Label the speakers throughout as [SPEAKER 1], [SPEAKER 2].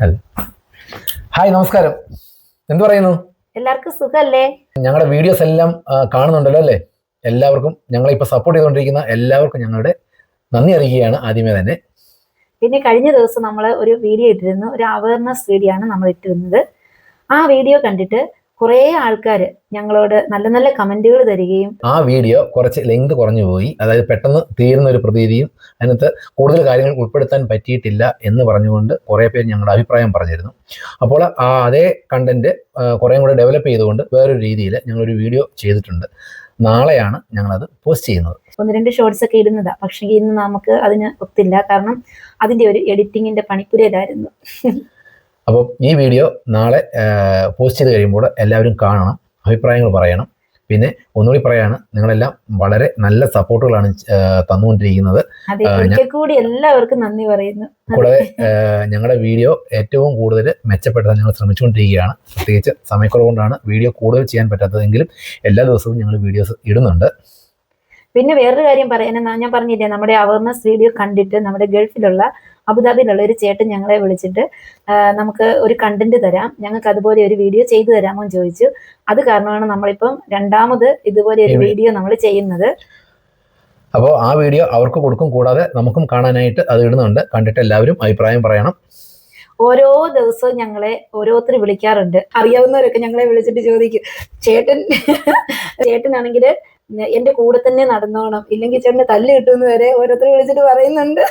[SPEAKER 1] Hi നമസ്കാരം. എന്തു പറയുന്നു?
[SPEAKER 2] എല്ലാവർക്കും സുഖല്ലേ?
[SPEAKER 1] ഞങ്ങളുടെ വീഡിയോസ് എല്ലാം കാണുന്നുണ്ടല്ലോ അല്ലേ? എല്ലാവർക്കും ഞങ്ങളെ ഇപ്പൊ സപ്പോർട്ട് ചെയ്തുകൊണ്ടിരിക്കുന്ന എല്ലാവർക്കും ഞങ്ങളുടെ നന്ദി അറിയിക്കുകയാണ് ആദ്യമേ തന്നെ.
[SPEAKER 2] പിന്നെ കഴിഞ്ഞ ദിവസം നമ്മൾ ഒരു വീഡിയോ ഇട്ടിരുന്നു. ഒരു അവയർനെസ് വീഡിയോ ആണ് നമ്മൾ ഇട്ടിരുന്നത്. ആ വീഡിയോ കണ്ടിട്ട് കുറേ ആൾക്കാർ ഞങ്ങളോട് നല്ല നല്ല കമന്റുകൾ തരികയും
[SPEAKER 1] ആ വീഡിയോ കുറച്ച് ലെങ്ത് കുറഞ്ഞു പോയി. അതായത് പെട്ടെന്ന് തീരുന്ന ഒരു പ്രതീതിയും അതിനകത്ത് കൂടുതൽ കാര്യങ്ങൾ ഉൾപ്പെടുത്താൻ പറ്റിയിട്ടില്ല എന്ന് പറഞ്ഞുകൊണ്ട് കുറേ പേര് ഞങ്ങളുടെ അഭിപ്രായം പറഞ്ഞിരുന്നു. അപ്പോൾ ആ അതേ കണ്ടന്റ് കുറേയും കൂടെ ഡെവലപ്പ് ചെയ്തുകൊണ്ട് വേറൊരു രീതിയിൽ ഞങ്ങളൊരു വീഡിയോ ചെയ്തിട്ടുണ്ട്. നാളെയാണ് ഞങ്ങളത് പോസ്റ്റ് ചെയ്യുന്നത്.
[SPEAKER 2] ഒന്ന് രണ്ട് ഷോർട്സ് ഒക്കെ ഇടുന്നതാ. പക്ഷേ ഇന്ന് നമുക്ക് അതിന് ഒത്തില്ല. കാരണം അതിന്റെ ഒരു എഡിറ്റിങ്ങിന്റെ പണിപ്പുരയിലായിരുന്നു.
[SPEAKER 1] അപ്പോൾ ഈ വീഡിയോ നാളെ പോസ്റ്റ് ചെയ്ത് കഴിയുമ്പോൾ എല്ലാവരും കാണണം അഭിപ്രായങ്ങൾ പറയണം. പിന്നെ ഒന്നുകൂടി പറയാണ് നിങ്ങളെല്ലാം വളരെ നല്ല സപ്പോർട്ടുകളാണ് തന്നുകൊണ്ടിരിക്കുന്നത്.
[SPEAKER 2] കൂടി എല്ലാവർക്കും നന്ദി പറയുന്നു.
[SPEAKER 1] കൂടാതെ ഞങ്ങളുടെ വീഡിയോ ഏറ്റവും കൂടുതൽ മെച്ചപ്പെടുത്താൻ ഞങ്ങൾ ശ്രമിച്ചുകൊണ്ടിരിക്കുകയാണ്. പ്രത്യേകിച്ച് സമയക്കുറവ് കൊണ്ടാണ് വീഡിയോ കൂടുതൽ ചെയ്യാൻ പറ്റാത്തതെങ്കിലും എല്ലാ ദിവസവും ഞങ്ങൾ വീഡിയോസ് ഇടുന്നുണ്ട്.
[SPEAKER 2] പിന്നെ വേറൊരു കാര്യം പറയാൻ ഞാൻ പറഞ്ഞില്ലേ നമ്മുടെ അവേർനെസ് വീഡിയോ കണ്ടിട്ട് നമ്മുടെ ഗൾഫിലുള്ള അബുദാബിയിലുള്ള ഒരു ചേട്ടൻ ഞങ്ങളെ വിളിച്ചിട്ട് നമുക്ക് ഒരു കണ്ടന്റ് തരാം. ഞങ്ങൾക്ക് അതുപോലെ ഒരു വീഡിയോ ചെയ്തു തരാമോ എന്ന് ചോദിച്ചു. അത് കാരണമാണ് നമ്മളിപ്പം രണ്ടാമത് ഇതുപോലെ ഒരു വീഡിയോ നമ്മൾ ചെയ്യുന്നത്.
[SPEAKER 1] അപ്പോൾ ആ വീഡിയോ അവർക്ക് കൊടുക്കും കൂടാതെ നമുക്കും കാണാനായിട്ട് അത് ഇടുന്നുണ്ട്. കണ്ടിട്ട് എല്ലാവരും അഭിപ്രായം പറയണം.
[SPEAKER 2] ഓരോ ദിവസവും ഞങ്ങളെ ഓരോരുത്തർ വിളിക്കാറുണ്ട്. അറിയാവുന്നവരൊക്കെ ഞങ്ങളെ വിളിച്ചിട്ട് ചോദിക്കും. ചേട്ടൻ ചേട്ടനാണെങ്കിൽ എന്റെ കൂടെ തന്നെ നടന്നോണം. ഇല്ലെങ്കിൽ ചേട്ടന് തല്ല് കിട്ടുമെന്ന് വരെ ഓരോരുത്തർ വിളിച്ചിട്ട് പറയുന്നുണ്ട്.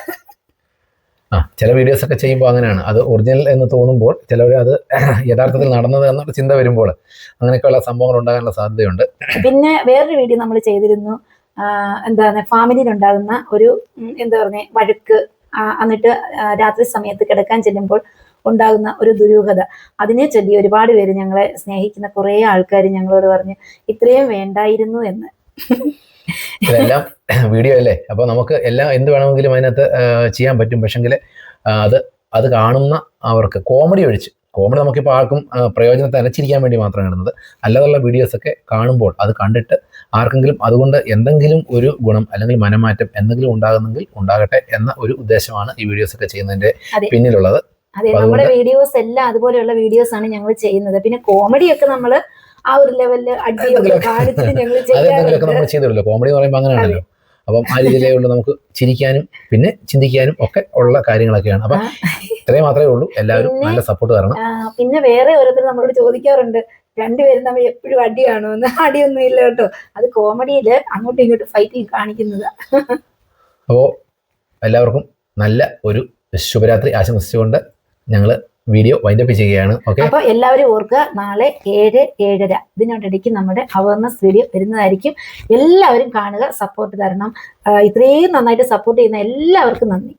[SPEAKER 1] ആ ചില വീഡിയോസ് ഒക്കെ ചെയ്യുമ്പോൾ അങ്ങനെയാണ്. അത് ഒറിജിനൽ എന്ന് തോന്നുമ്പോൾ ചിലവർ അത് യഥാർത്ഥത്തിൽ നടന്നത് എന്നുള്ള ചിന്ത വരുമ്പോൾ അങ്ങനെയൊക്കെയുള്ള സംഭവങ്ങൾ ഉണ്ടാകാനുള്ള സാധ്യതയുണ്ട്.
[SPEAKER 2] പിന്നെ വേറൊരു വീഡിയോ നമ്മൾ ചെയ്തിരുന്നു. എന്താണ് ഫാമിലിയിൽ ഉണ്ടാകുന്ന ഒരു എന്താ പറഞ്ഞ വഴക്ക്. എന്നിട്ട് രാത്രി സമയത്ത് കിടക്കാൻ ചെല്ലുമ്പോൾ ഉണ്ടാകുന്ന ഒരു ദുരൂഹത. അതിനെ ചൊല്ലി ഒരുപാട് പേര് ഞങ്ങളെ സ്നേഹിക്കുന്ന കുറേ ആൾക്കാർ ഞങ്ങളോട് പറഞ്ഞു ഇത്രയും വേണ്ടായിരുന്നു എന്ന്.
[SPEAKER 1] ഇതെല്ലാം വീഡിയോ അല്ലേ? അപ്പോൾ നമുക്ക് എല്ലാം എന്ത് വേണമെങ്കിലും അതിനകത്ത് ചെയ്യാൻ പറ്റും. പക്ഷെങ്കിൽ അത് അത് കാണുന്ന അവർക്ക് കോമഡി ഒഴിച്ച് കോമഡി നമുക്കിപ്പോൾ ആർക്കും പ്രയോജനത്തെ അനച്ചിരിക്കാൻ വേണ്ടി മാത്രമാണ് ഇടുന്നത്. അല്ലാതുള്ള വീഡിയോസൊക്കെ കാണുമ്പോൾ അത് കണ്ടിട്ട് ആർക്കെങ്കിലും അതുകൊണ്ട് എന്തെങ്കിലും ഒരു ഗുണം അല്ലെങ്കിൽ മനമാറ്റം എന്തെങ്കിലും ഉണ്ടാകുന്നെങ്കിൽ ഉണ്ടാകട്ടെ എന്ന ഒരു ഉദ്ദേശമാണ് ഈ വീഡിയോസൊക്കെ ചെയ്യുന്നതിന്റെ
[SPEAKER 2] അതെ.
[SPEAKER 1] പിന്നിലുള്ളത്.
[SPEAKER 2] അതെ നമ്മുടെ വീഡിയോസ് എല്ലാം അതുപോലെയുള്ള വീഡിയോസ് ആണ് ഞങ്ങൾ ചെയ്യുന്നത്. പിന്നെ കോമഡിയൊക്കെ നമ്മൾ ആ ഒരു ലെവലിൽ അടിയൊക്കെ. കാണിച്ചിട്ട് ഞങ്ങൾ ചെയ്യാറുണ്ട്
[SPEAKER 1] കോമഡി എന്ന് പറയുമ്പോൾ അങ്ങനെയാണല്ലോ. അപ്പം ആ രീതിയിലുള്ള നമുക്ക് ചിരിക്കാനും പിന്നെ ചിന്തിക്കാനും ഒക്കെ ഉള്ള കാര്യങ്ങളൊക്കെയാണ്. അപ്പം ഇത്രയും മാത്രമേ ഉള്ളൂ. എല്ലാവരും നല്ല സപ്പോർട്ട് തരണം.
[SPEAKER 2] പിന്നെ വേറെ ഓരോരുത്തർ നമ്മളോട് ചോദിക്കാറുണ്ട്. രണ്ടുപേരും നമ്മൾ എപ്പോഴും അടിയാണോ എന്ന്. അടിയൊന്നും ഇല്ല കേട്ടോ. അത് കോമഡിയിൽ അങ്ങോട്ടും ഇങ്ങോട്ടും ഫൈറ്റ് കാണിക്കുന്നത്.
[SPEAKER 1] അപ്പോൾ എല്ലാവർക്കും നല്ല ഒരു ശുഭരാത്രി ആശംസിച്ചുകൊണ്ട് ഞങ്ങൾ വീഡിയോ വൈൻഡപ്പ് ചെയ്യുകയാണ്. ഓക്കെ
[SPEAKER 2] അപ്പൊ എല്ലാവരും ഓർക്കുക നാളെ ഏഴ് ഏഴര. ഇതിനോടിടയ്ക്ക് നമ്മുടെ അവയർനെസ് വീഡിയോ വരുന്നതായിരിക്കും. എല്ലാവരും കാണുക സപ്പോർട്ട് തരണം. ഇത്രയും നന്നായിട്ട് സപ്പോർട്ട് ചെയ്യുന്ന എല്ലാവർക്കും നന്ദി.